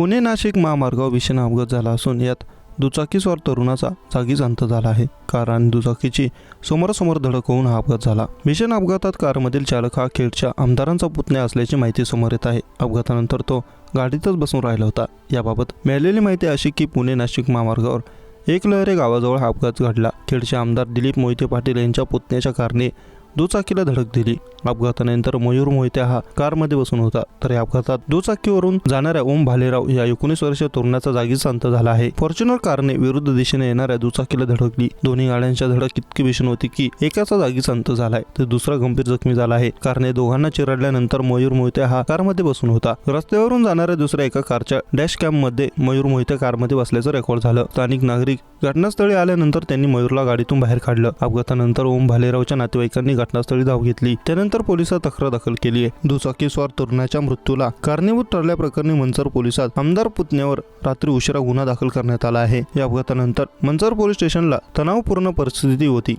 पुणे नाशिक महामार्गावर भीषण अपघात झाला असून यात दुचाकीस्वार तरुणाचा जागीच अंत झाला आहे. कार आणि दुचाकीची समोरासमोर धडक होऊन हा अपघात झाला. भीषण अपघातात कारमधील चालक हा खेडच्या आमदारांचा पुतण्या असल्याची माहिती समोर येत आहे. अपघातानंतर तो गाडीतच बसून राहिला होता. याबाबत मिळालेली माहिती अशी की पुणे नाशिक महामार्गावर एक लहरे गावाजवळ हा अपघात घडला. खेडचे आमदार दिलीप मोहिते पाटील यांच्या पुतण्याच्या कारने दुचाकीला धडक दिली. अपघातानंतर मयूर मोहिते हा कारमध्ये बसून होता. तर या अपघातात दुचाकीवरून जाणाऱ्या ओम भालेराव या एकोणीस वर्ष तरुणाचा जागीच अंत झाला आहे. फॉर्च्युनर कारने विरुद्ध दिशेने येणाऱ्या दुचाकीला धडकली दोन्ही गाड्यांच्या धडक इतकी भीषण होती की एकाचा जागीच अंत झालाय तर दुसरा गंभीर जखमी झाला आहे. कारने दोघांना चिरडल्यानंतर मयूर मोहिते हा कारमध्ये बसून होता. रस्त्यावरून जाणाऱ्या दुसऱ्या एका कारच्या डॅश कॅममध्ये मयूर मोहिते कारमध्ये बसल्याचं रेकॉर्ड झालं. स्थानिक नागरिक घटनास्थळी आल्यानंतर त्यांनी मयूरला गाडीतून बाहेर काढलं. अपघातानंतर ओम भालेरावच्या नातेवाईकांनी घटनास्थळी धाव घेतली. त्यानंतर पोलिसात तक्रार दाखल केली आहे. दुचाकीस्वार तरुणाच्या मृत्यूला कारणीभूत ठरल्याप्रकरणी मंचर पोलिसात आमदार पुतण्यावर रात्री उशिरा गुन्हा दाखल करण्यात आला आहे. या अपघातानंतर मंचर पोलीस स्टेशनला तणावपूर्ण परिस्थिती होती.